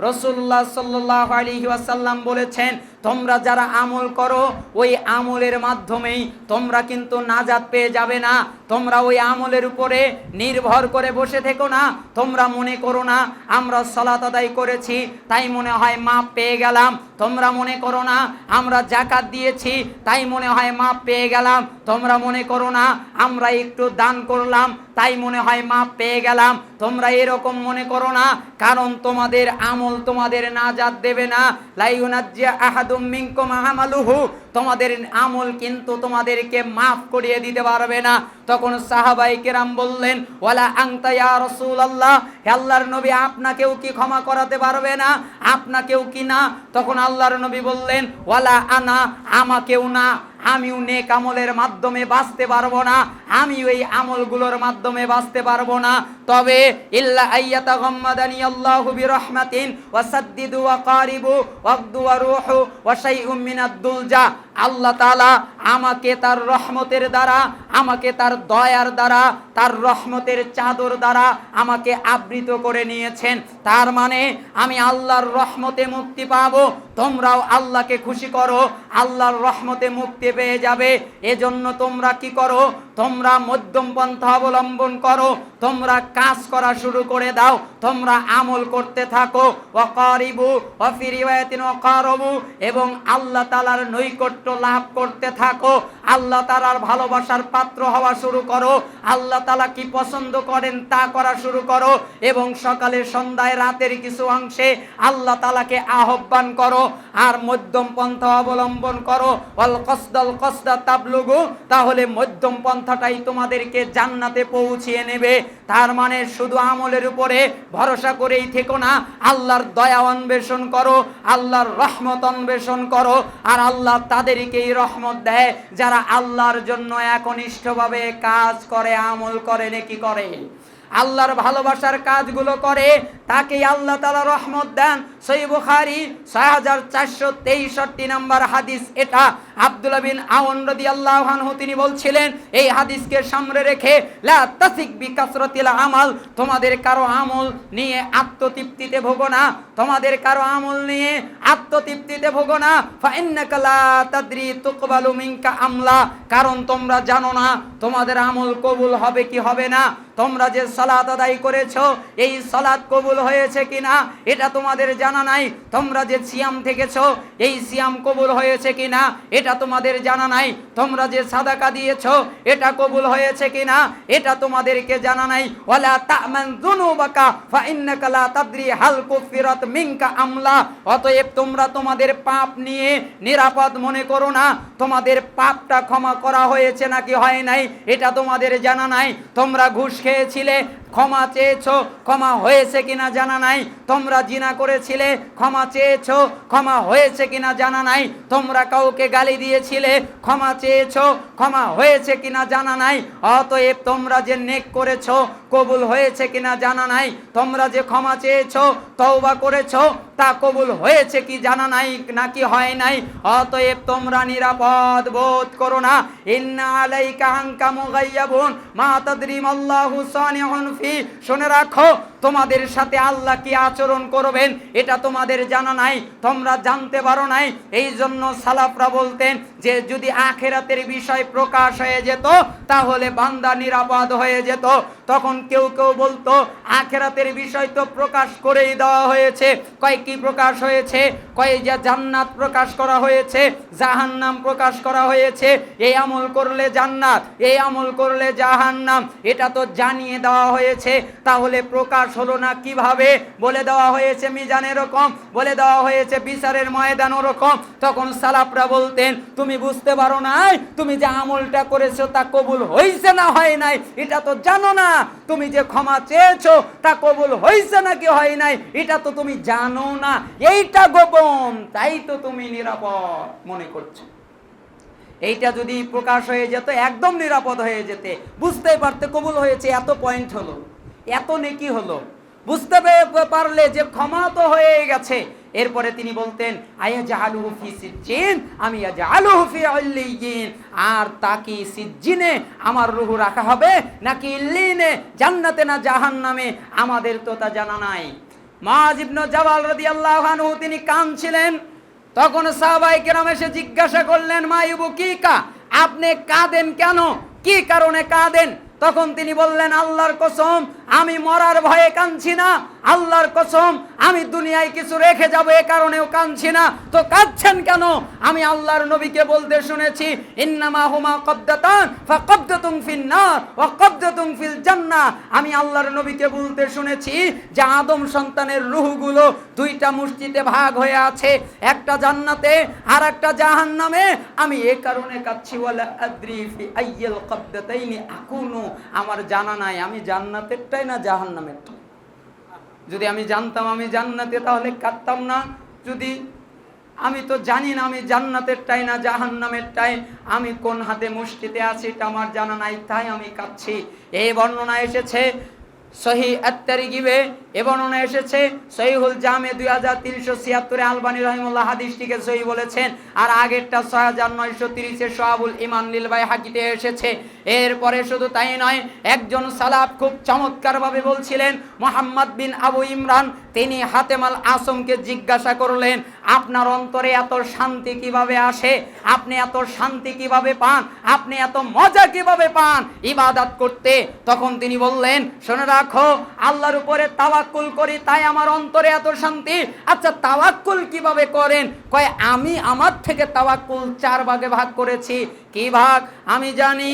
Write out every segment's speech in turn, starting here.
রসুল্লাহ সাল্লাহ আলী ওয়াসাল্লাম বলেছেন তোমরা যারা আমল করো, ওই আমলের মাধ্যমেই তোমরা কিন্তু নাজাত পেয়ে যাবে না। তোমরা ওই আমলের উপরে নির্ভর করে বসে থেকো না। তোমরা মনে করো না, আমরা সলাত আদায় করেছি, তাই মনে হয় মাপ পেয়ে গেলাম। তোমরা মনে করো না, আমরা জাকাত দিয়েছি, তাই মনে হয় মাপ পেয়ে গেলাম। তোমরা মনে করো না, আমরা একটু দান করলাম, তাই মনে হয় মাপ পেয়ে গেলাম। তোমরা এরকম মনে করো না, কারণ তোমাদের আমল তোমাদের নাজাত দেবে না। লাইউনাজ্জিয়া আহাদুম মিনকুম আমালুহু তোমাদের আমল কিন্তু তোমাদেরকে মাফ করিয়ে দিতে পারবে না। তখন সাহাবাই কেরাম বললেন, ওয়ালা আংতা ইয়া রাসূলুল্লাহ, হে আল্লাহর নবী, আপনাকেও কি ক্ষমা করাতে পারবে না? আপনাকেও কি না? তখন আল্লাহর নবী বললেন, ওয়ালা আনা, আমাকেও না। আমিও নেক আমলের মাধ্যমে বাঁচতে পারব না। আমি ওই আমলগুলোর মাধ্যমে বাঁচতে পারব না। তবে ইল্লা আইয়াতা গাম্মাদানি আল্লাহু বিরহমাতিন ওয়া সাদ্দিদু ওয়া কারিবু ওয়াগদু ওয়া রূহু, ওয়া শাইউম মিনাদ দুলজা। আল্লাহ তালা আমাকে তার রহমতের দ্বারা, আমাকে তার দয়ার দ্বারা, তার রহমতের চাদর দ্বারা আমাকে আবৃত করে নিয়েছেন। তার মানে আমি আল্লাহর রহমতে মুক্তি পাব, তোমরাও আল্লাহকে খুশি করো, আল্লাহর রহমতে মুক্তি পেয়ে যাবে। এজন্য তোমরা কি করো? তোমরা মধ্যম পন্থা অবলম্বন করো, তোমরা কাজ করা শুরু করে দাও, তোমরা আমল করতে থাকো। ওয়াকারিবু ওয়াফিরিওয়াতিন ওয়াকারবু, এবং আল্লাহ তালার নৈকট্য লাভ করতে থাকো। আল্লাহ তাআলার ভালোবাসার পাত্র হওয়া শুরু করো। আল্লাহ তালা কি পছন্দ করেন তা করা শুরু করো। এবং সকালে, সন্ধ্যায়, রাতের কিছু অংশে আল্লাহ তালাকে আহ্বান করো। আর মধ্যম পন্থা অবলম্বন করো। অল কসদাল কসদা তাবলুগু, তাহলে মধ্যম পন্থাটাই তোমাদেরকে জান্নাতে পৌঁছিয়ে নেবে। তার মানে শুধু আমলের উপরে ভরসা করেই থেকো না, আল্লাহর দয়া অন্বেষণ করো, আল্লাহর রহমত অন্বেষণ করো, আর আল্লাহ তাদেরকেই রহমত দেয়, যারা আল্লাহর জন্য একনিষ্ঠভাবে কাজ করে, আমল করে, নেকি করে। আল্লাহর ভালোবাসার কাজগুলো করে, তাকে আল্লাহ তালা রহমত দেন। সই বুখারি ছয় হাজার চারশো তেইষট্টি নাম্বার হাদিস এটা। আব্দুল্লাহ বিন আউন রদি আল্লাহ তিনি বলছিলেন, এই হাদিসকে সামনে রেখে লা তাসিক বিকাসরতিল আমাল, তোমাদের কারও আমল নিয়ে আত্মতৃপ্তিতে ভোগো না। তোমাদের কারও আমল নিয়ে আত্মতৃপ্তিতে ভোগো না। ফাইন্নাকা লা তাদরি তুকবালু মিনকা আমলা, কারণ তোমরা জানো না, তোমাদের আমল কবুল হবে কি হবে না। তোমরা যে সালাত আদায় করেছ, এই সালাত কবুল হয়েছে কিনা, এটা তোমাদের জানা নাই। তোমরা যে সিয়াম থেকেছ, এই সিয়াম কবুল হয়েছে কিনা, এটা তোমাদের জানা নাই। তোমরা যে সাদাকা দিয়েছ, এটা কবুল হয়েছে কিনা, এটা তোমাদেরকে জানা নাই। ওয়ালা তামান যুনুবাকা ফা ইন্নাকা লা তাদরি হাল কুফিরাত মিনকা আমলা। অতএব তোমরা তোমাদের পাপ নিয়ে নিরাপদ মনে করো না। তোমাদের পাপটা ক্ষমা করা হয়েছে নাকি হয় নাই, এটা তোমাদের জানা নাই। তোমরা ঘুষ খেয়েছিলে? ক্ষমা চেয়েছ, ক্ষমা হয়েছে কিনা জানা নাই। তোমরা জিনা করেছিলে, ক্ষমা চেয়েছো, ক্ষমা হয়েছে কিনা জানা নাই। তোমরা কাউকে গালি দিয়েছিলে, ক্ষমা চেয়েছো, ক্ষমা হয়েছে কিনা জানা নাই। অতএব তোমরা যে নেক করেছ, কবুল হয়েছে কিনা জানা নাই। তোমরা যে ক্ষমা চেয়েছো, তওবা করেছ, তা কবুল হয়েছে কি জানা নাই, নাকি হয় নাই? অতএব তোমরা নিরাপদ বোধ করো না। ইন্না আলাইকা আনকা মুগাইয়াবুন। মা তাদরিম আল্লাহু সানিউন ফি শুনে রাখো। তোমাদের সাথে আল্লাহ কি আচরণ করবেন এটা তোমাদের জানা নাই, তোমরা জানতে পারো নাই। এই জন্য সালাফরা বলতেন যে যদি আখেরাতের বিষয় প্রকাশ হয়ে যেত, তাহলে বান্দা নিরাপদ হয়ে যেত। তখন কেউ কেউ বলতো, আখেরাতের বিষয় তো প্রকাশ করেই দেওয়া হয়েছে। কয় কি প্রকাশ হয়েছে? কয় যে জান্নাত প্রকাশ করা হয়েছে, জাহান্নাম প্রকাশ করা হয়েছে। এই আমল করলে জান্নাত, এই আমল করলে জাহান্নাম, এটা তো জানিয়ে দেওয়া হয়েছে। তাহলে প্রকাশ হলো না কীভাবে? বলে দেওয়া হয়েছে মিজান এরকম বলে দেওয়া হয়েছে বিচারের ময়দান ওরকম তখন সালাফরা বলতেন, তুমি বুঝতে পারো নাই, তুমি যে আমলটা করেছ তা কবুল হয়েছে না হয় নাই? এটা তো জানো না। তুমি যে ক্ষমা চেয়েছো তা কবুল হয়েছে নাকি হয় নাই? এটা তো তুমি জানো না। এইটা গোপন, তাই তো তুমি নিরাপদ মনে করছ। এইটা যদি প্রকাশ হয়ে যেত, একদম নিরাপদ হয়ে যেতে। বুঝতেই পারতে কবুল হয়েছে, এত পয়েন্ট হলো। এত নেকি হলো। বুঝতে পারলে যে ক্ষমা তো হয়ে গেছে। এরপরে তিনি বলতেন, আয়া জাহালুহু ফি সিজ্জিন? আমি জাহালুহু ফি ইল্লিয়িন আর তাকি সিজ্জিনে আমার রুহু রাখা হবে, নাকি ইল্লিনে জান্নাতে না জাহান্নামে? আমাদের তো তা জানা নাই। মাজিবন জাওয়াল রাদিয়াল্লাহু আনহু তিনি কাঁদছিলেন। তখন সাহাবাই কেরাম এসে জিজ্ঞাসা করলেন মাইবু কি কা? আপনি কাঁদেন কেন? কি কারণে কাঁদেন? তখন তিনি বললেন আল্লাহর কসম আমি মরার ভয়ে কাঁদছি না। আল্লাহর কসম আমি দুনিয়ায় কিছু রেখে যাব, এ কারণেও কাঁদছি না। তো কাঁদছেন কেন? আমি আল্লাহর নবীকে বলতে শুনেছি, ইন্নামা হুমা কবদাতান ফাকবদাতুন ফিন নার ওয়া কবদাতুন ফিল জান্নাহ আমি আল্লাহর নবীকে বলতে শুনেছি যে আদম সন্তানের রূহগুলো দুইটা মসজিদে ভাগ হয়ে আছে, একটা জান্নাতে আর একটা জাহান্নামে। আমি এ কারণে কাচ্ছি ওয়ালা আদ্রি ফি আইয়াল কবদাতাইনি আকুনু। আমার জানা নাই, আমি জান্নাতেরটাই না জাহান্নামেরটা যদি আমি জানতাম আমি জান্নাতে, তাহলে কাঁদতাম না। যদি আমি তো জানি না আমি জান্নাতের টাই না জাহান নামের টাই আমি কোন হাতে মুষ্টিতে আছি এটা আমার জানা নাই, তাই আমি কাঁদছি। এই বর্ণনা এসেছে সহি আত্মারিগিবে এ বর্ণনা এসেছে, সহিহুল জামে দুই হাজার তিনশো ছিয়াত্তরে আলবানী রহিমুল্লাহ হাদিসটিকে সহি বলেছেন, আর আগেরটা ছয় হাজার নয়শো তিরিশে সোহাবুল ইমান লীলবাই হাকিতে এসেছে। এরপরে শুধু তাই নয়, একজন সালাফ খুব চমৎকারভাবে বলছিলেন, মোহাম্মদ বিন আবু ইমরান, তিনি হাতেমাল আসমকে জিজ্ঞাসা করলেন, আপনার অন্তরে এত শান্তি কীভাবে আসে? আপনি এত শান্তি কীভাবে পান? আপনি এত মজা কীভাবে পান? ইবাদত করতে? তখন তিনি বললেন, শুনে রাখো, আল্লাহর উপরে তাওয়াক্কুল করি, তাই আমার অন্তরে এত শান্তি। আচ্ছা তাওয়াক্কুল কীভাবে করেন? কয়, আমি আমার থেকে তাওয়াক্কুল চার ভাগে ভাগ করেছি। কি ভাগ? আমি জানি,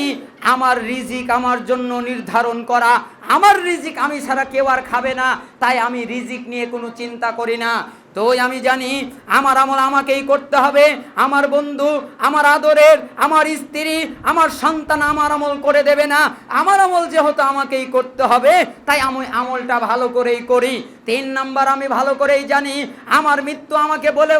আমার রিজিক আমার জন্য নির্ধারণ করা। আমার রিজিক আমি ছাড়া কেউ আর খাবে না, তাই আমি রিজিক নিয়ে কোনো চিন্তা করি না। তো আমি জানি আমার আমল আমাকেই করতে হবে। আমার বন্ধু, আমার আদরের, আমার স্ত্রী, আমার সন্তান আমার আমল করে দেবে না। আমার আমল যেহেতু আমাকেই করতে হবে, তাই আমি আমলটা ভালো করেই করি। তিন নাম্বার আমি ভালো করেই জানি, আমার মৃত্যু আমাকে বলে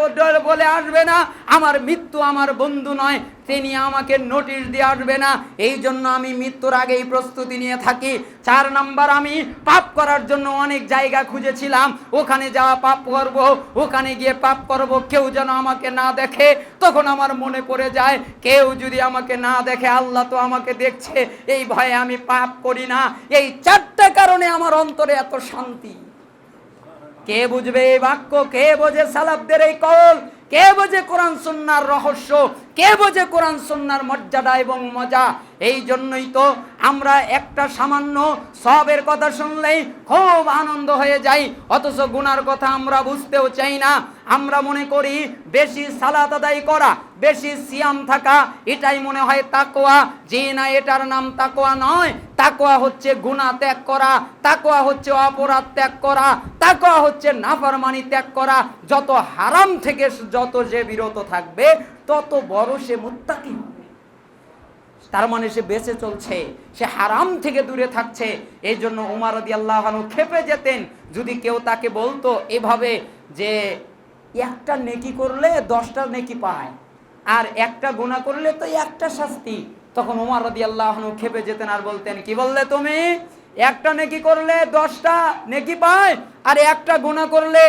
বলে আসবে না। আমার মৃত্যু আমার বন্ধু নয় তিনি আমাকে নোটিশ দিয়ে আসবে না। এই জন্য আমি মৃত্যুর আগেই প্রস্তুতি নিয়ে থাকি। চার নাম্বার, আমি পাপ করার জন্য অনেক জায়গা খুঁজেছিলাম। ওখানে যাওয়া পাপ করব, ওখানে গিয়ে পাপ করব। কেউ যেন আমাকে না দেখে, তখন আমার মনে পড়ে যায়, কেউ যদি আমাকে না দেখে, আল্লাহ তো আমাকে দেখছে। এই ভয়ে আমি পাপ করি না। এই চারটা কারণে আমার অন্তরে এত শান্তি। কে বুঝবে এই বাক্য? কে বোঝে সালাবদের এই কল? কে বোঝে কোরআন সুন্নার রহস্য? কে বোঝে কোরআন, সুন্নার মর্যাদা এবং মজা? এই জন্যই তো আমরা একটা সামান্য সবের কথা শুনলেই খুব আনন্দ হয়ে যাই। অথচ গুনার কথা আমরা বুঝতেও চাই না। আমরা মনে করি বেশি সালাত আদায় করা, বেশি সিয়াম থাকা, এটাই মনে হয় তাকোয়া যে না এটার নাম তাকোয়া নয় তাকোয়া হচ্ছে গুনাহ ত্যাগ করা তাকোয়া হচ্ছে অপরাধ ত্যাগ করা তাকোয়া হচ্ছে নাফরমানি ত্যাগ করা। যত হারাম থেকে যত যে বিরত থাকবে তত বড় সে মুত্তাকি। তার মানে সে বেঁচে চলছে, সে হারাম থেকে দূরে থাকছে। এই জন্য উমার রদি আল্লাহানু খেপে যেতেন, যদি কেউ তাকে বলতো এভাবে যে, একটা নেকি করলে দশটা নেকি পায়, আর একটা গুণা করলে তো একটা শাস্তি। তখন উমার রদি আল্লাহানু খেপে যেতেন আর বলতেন, কি বললে তুমি? একটা নেকি করলে দশটা নেকি পায়, আর একটা গুণা করলে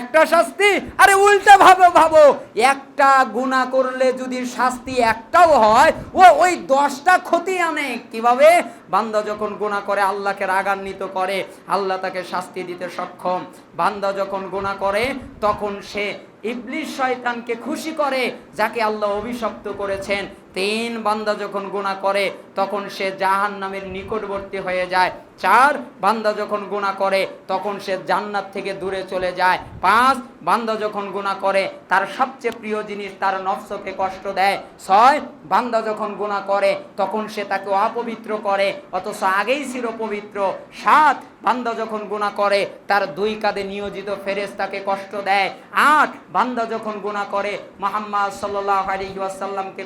একটা শাস্তি, আরে উল্টা ভাবো ভাবো, একটা গুণা করলে যদি শাস্তি একটাও হয়, ও ওই দশটা ক্ষতি আনে। কীভাবে? বান্দা যখন গুণা করে, আল্লাহকে রাগান্বিত করে, আল্লাহ তাকে শাস্তি দিতে সক্ষম। বান্দা যখন গুণা করে, তখন সে ইবলিশ শয়তানকে খুশি করে, যাকে আল্লাহ অভিশপ্ত করেছেন। তিন, বান্দা যখন গুণা করে তখন সে জাহান নামের নিকটবর্তী হয়ে যায়। চার বান্দা যখন গুণা করে, তখন সে জান্নাত থেকে দূরে চলে যায়। পাঁচ বান্দা যখন গুণা করে, তার সবচেয়ে প্রিয় জিনিস তার নফসকে কষ্ট দেয়। ছয় বান্দা যখন গুণা করে, তখন সে তাকে অপবিত্র করে, অথচ আগেই ছিল পবিত্র। সাত বান্দা যখন গুণা করে, তার দুই কাঁধে নিয়োজিত ফেরেস তাকে কষ্ট দেয়। আট বান্দা যখন গুণা করে, মোহাম্মদ সাল্লাহ আলী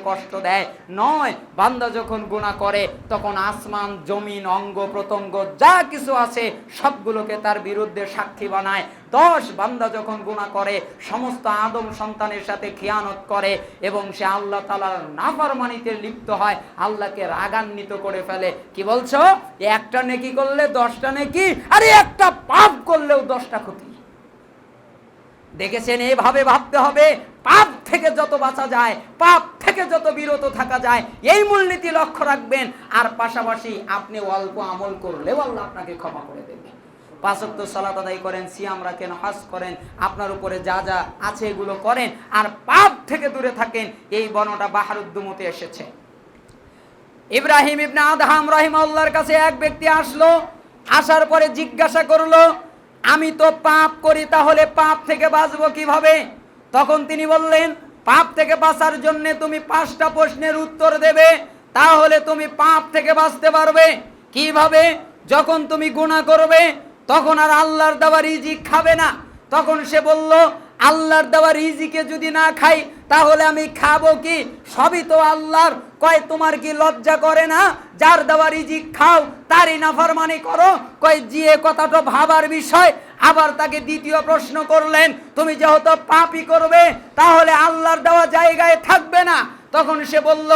কষ্ট দেয়। নয় বান্দা যখন গুণা করে, তখন আসমান, জমিন, অঙ্গ, প্রত্যঙ্গ, যা কিছু আছে সবগুলোকে তার বিরুদ্ধে সাক্ষী বানায়। দশ বান্দা যখন গুণা করে, সমস্ত আদম সন্তানের সাথে খিয়ানত করে এবং সে আল্লাহ তালার নাফরমানিতে লিপ্ত হয়, আল্লাহকে রাগান্বিত করে ফেলে। কি বলছো? একটা নেকি করলে দশটা নেকি, আরে একটা পাপ করলেও দশটা ক্ষতি। দেখেছেন? এভাবে ভাবতে হবে। পাপ থেকে যত বাঁচা যায়, পাপ থেকে যত বিরত থাকা যায়, এই মূলনীতি লক্ষ্য রাখবেন। আর পাশাপাশি আপনি অল্প আমল করলেও আল্লাহ আপনাকে ক্ষমা করে দেবে। পাঁচক্ত সালাত আদায় করেন, সিয়াম রাখেন, হজ করেন, আপনার উপরে যা যা আছে এগুলো করেন, আর পাপ থেকে দূরে থাকেন, এই বর্ণটা বাহারুদ্দুমতে এসেছে। ইব্রাহিম ইবনে আদহাম রহিমাল্লাহর কাছে এক ব্যক্তি আসলো, আসার পরে জিজ্ঞাসা করল, আমি তো পাপ করি, তাহলে পাপ থেকে বাঁচবো কীভাবে? তখন তিনি বললেন, পাপ থেকে বাঁচার জন্য তুমি পাঁচটা প্রশ্নের উত্তর দেবে, তাহলে তুমি পাপ থেকে বাঁচতে পারবে। কীভাবে? যখন তুমি গুণা করবে, তখন আর আল্লাহর দেওয়া রিজিক খাবে না। তখন সে বলল, আল্লাহর দেওয়া রিজিকে যদি না খাই তাহলে আমি খাব কি? সবই তো আল্লাহর। কয়, তোমার কি লজ্জা করে না? যার দেওয়া রিজিক খাও, তারই নাফরমানি করো। কয়, যে কথাটা ভাবার বিষয়, আবার তাকে দ্বিতীয় প্রশ্ন করলেন, তুমি যেহেতু পাপই করবে, তাহলে আল্লাহর দেওয়া জায়গায় থাকবে না? তখন সে বলল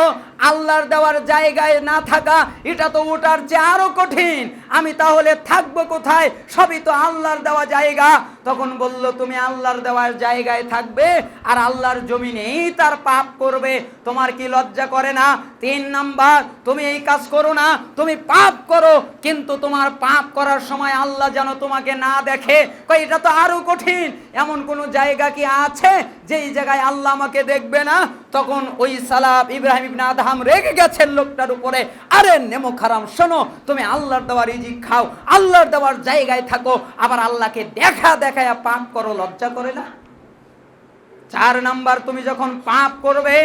আল্লাহর দেওয়ার জায়গায় না থাকা, এটা তো ওটার চেয়ে আরও কঠিন। আমি তাহলে থাকব কোথায়? সবই তো আল্লাহর দেওয়া জায়গা। তখন বলল, তুমি আল্লাহর দেওয়ার জায়গায় থাকবে আর আল্লাহর জমিনেই তার পাপ করবে। তোমার কি লজ্জা করে না? তিন নাম্বার, তুমি এই কাজ করো না, তুমি পাপ করো। কিন্তু তোমার পাপ করার সময় আল্লাহ যেন তোমাকে না দেখে কই এটা তো আরও কঠিন। এমন কোন জায়গা কি আছে? যেই জায়গায় আল্লাহ আমাকে দেখবে না? তখন ওই সালাব ইব্রাহিম ইবনে আদহাম রেগে গেছেন লোকটার উপরে। আরে নেমো খারাম, শোনো, তুমি আল্লাহর দেওয়ার রিজিক খাও, আল্লাহর দেওয়ার জায়গায় থাকো, আবার আল্লাহকে দেখা দেখায় পাপ করো, লজ্জা করে না? চার নাম্বার, তুমি যখন পাপ করবে,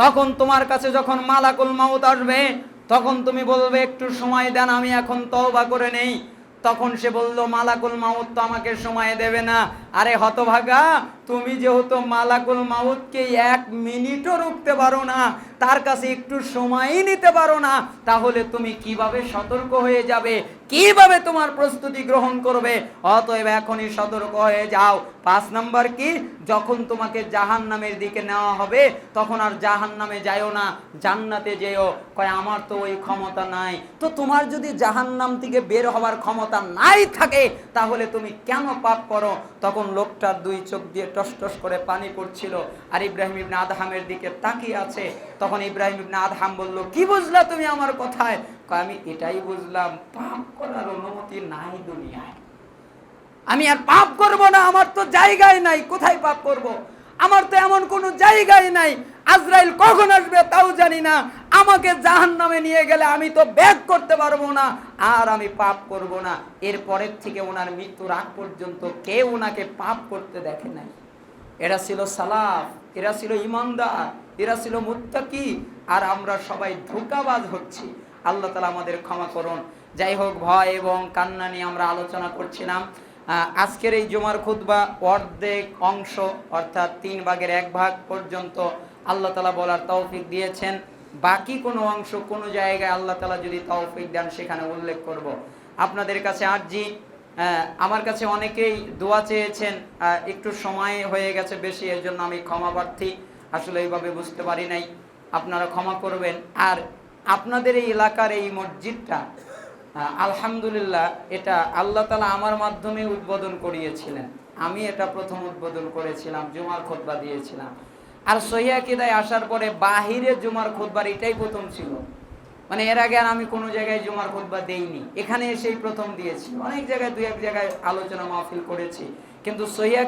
তখন তোমার কাছে যখন মালাকুল মাউত আসবে, তখন তুমি বলবে, একটু সময় দেন, আমি এখন তওবা করে নেই। তখন সে বলল, মালাকুল মাউত তো আমাকে সময় দেবে না। আরে হতভাগা তুমি যেহেতু মালাকুল মাউতকে এক মিনিটও রুখতে পারো না, তার কাছে একটু সময়ই নিতে পারো না, তাহলে তুমি কীভাবে সতর্ক হয়ে যাবে? কীভাবে তোমার প্রস্তুতি গ্রহণ করবে? অতএব এখনই সতর্ক হয়ে যাও। পাঁচ নাম্বার কি? যখন তোমাকে জাহান নামের দিকে নেওয়া হবে, তখন আর জাহান নামে যাইও না, জান্নাতে যেও। কয়, আমার তো ওই ক্ষমতা নাই। তো তোমার যদি জাহান নাম থেকে বের হওয়ার ক্ষমতা নাই থাকে, তাহলে তুমি কেন পাপ করো? তখন লোকটার দুই চোখ দিয়ে টস টস করে পানি পড়ছিল আর ইব্রাহিম ইবনে আদহামের দিকে তাকিয়ে আছে। তখন ইব্রাহিম ইবনে আদহাম বলল, কি বুঝলা তুমি আমার কথায়? আমি এটাই বুঝলাম, পাপ করার অনুমতি নাই দুনিয়ায়। আমি আর পাপ করব না, আমার তো জায়গায় নাই, কোথায় পাপ করব। আমার তো এমন কোনো জায়গায় নাই। আজরাইল কখন আসবে তাও জানি না। আমাকে জাহান নামে নিয়ে গেলে আমি তো ব্যাগ করতে পারব না, আর আমি পাপ করব না। এরপরের থেকে ওনার মৃত্যুর আগ পর্যন্ত কেউ ওনাকে পাপ করতে দেখে নাই। এরা ছিল সালাফ, এরা ছিল ইমানদার, এরা ছিল মুত্তাকি, আর আমরা সবাই ধোকাবাজ হচ্ছি। আল্লাহ তালা আমাদের ক্ষমা করুন। যাই হোক, ভয় এবং কান্না নিয়ে আমরা আলোচনা করছিলাম। আজকের এই জুমার খুতবা অর্ধেক অংশ, অর্থাৎ তিন ভাগের এক ভাগ পর্যন্ত আল্লাহ তালা বলার তৌফিক দিয়েছেন। বাকি কোনো অংশ কোনো জায়গায় আল্লাহ তালা যদি তৌফিক দেন, সেখানে উল্লেখ করব। আপনাদের কাছে আর্জি আমার কাছে অনেকেই দোয়া চেয়েছেন একটু সময় হয়ে গেছে বেশি, এর জন্য আমি ক্ষমা প্রার্থী। আসলে এইভাবে বুঝতে পারি নাই, আপনারা ক্ষমা করবেন। আর আপনাদের এই এলাকার এই মসজিদটা আলহামদুলিল্লাহ, এটা আল্লাহ তালা আমার মাধ্যমে উদ্বোধন করিয়েছিলেন। আমি এটা প্রথম উদ্বোধন করেছিলাম, জুমার খোদবা দিয়েছিলাম। আর সহিয়া কিদায় আসার পরে বাহিরে জুমার খোদবার এটাই প্রথম ছিল। মানে এর আগে আর আমি কোনো জায়গায় জুমার খুতবা দেইনি। এখানে এসেই প্রথম দিয়েছি। অনেক জায়গায় দু এক জায়গায় আলোচনা মাহফিল করেছি। কিন্তু সহিয়া